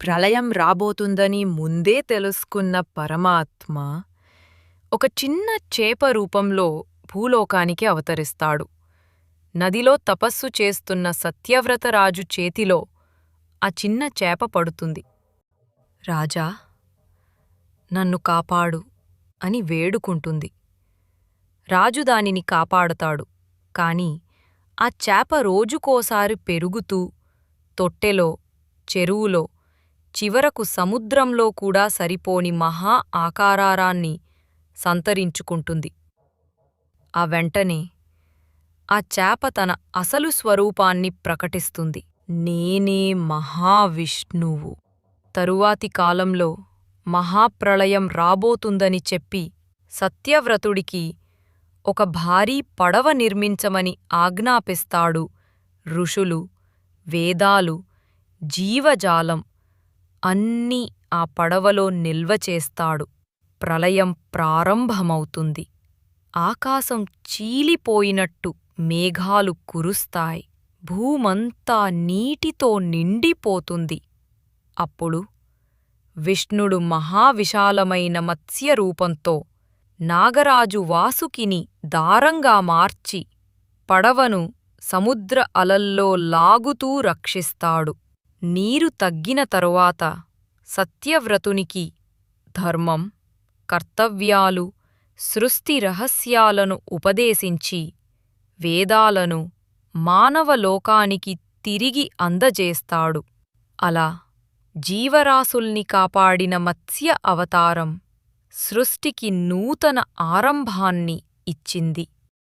ప్రళయం రాబోతుందని ముందే తెలుసుకున్న పరమాత్మ ఒక చిన్న చేప రూపంలో భూలోకానికి అవతరిస్తాడు. నదిలో తపస్సు చేస్తున్న సత్యవ్రతరాజు చేతిలో ఆ చిన్న చేప పడుతుంది. రాజా నన్ను కాపాడు అని వేడుకుంటుంది. రాజు దానిని కాపాడతాడు కాని ఆ చేప రోజుకోసారి పెరుగుతూ తొట్టెలో చెరువులో చివరకు సముద్రంలో కూడా సరిపోని మహా ఆకారారాన్ని సంతరించుకుంటుంది. ఆ వెంటనే ఆ చేప తన అసలు స్వరూపాన్ని ప్రకటిస్తుంది. నేనే మహావిష్ణువు. తరువాతి కాలంలో మహాప్రళయం రాబోతుందని చెప్పి సత్యవ్రతుడికి ఒక భారీ పడవ నిర్మించమని ఆజ్ఞాపిస్తాడు ఋషులు వేదాలు జీవజాలం. అన్నీ ఆ పడవలో నిల్వ చేస్తాడు. ప్రళయం ప్రారంభమవుతుంది. ఆకాశం చీలిపోయినట్టు మేఘాలు కురుస్తాయి. భూమంతా నీటితో నిండిపోతుంది. అప్పుడు విష్ణుడు మహావిశాలమైన మత్స్యరూపంతో నాగరాజు వాసుకిని దారంగా మార్చి పడవను సముద్ర అలల్లో లాగుతూ రక్షిస్తాడు. నీరు తగ్గిన తరువాత సత్యవ్రతునికి ధర్మం కర్తవ్యాలు సృష్టి రహస్యాలను ఉపదేశించి వేదాలను మానవలోకానికి తిరిగి అందజేస్తాడు. అలా జీవరాశుల్ని కాపాడిన మత్స్య అవతారం సృష్టికి నూతన ఆరంభాన్ని ఇచ్చింది.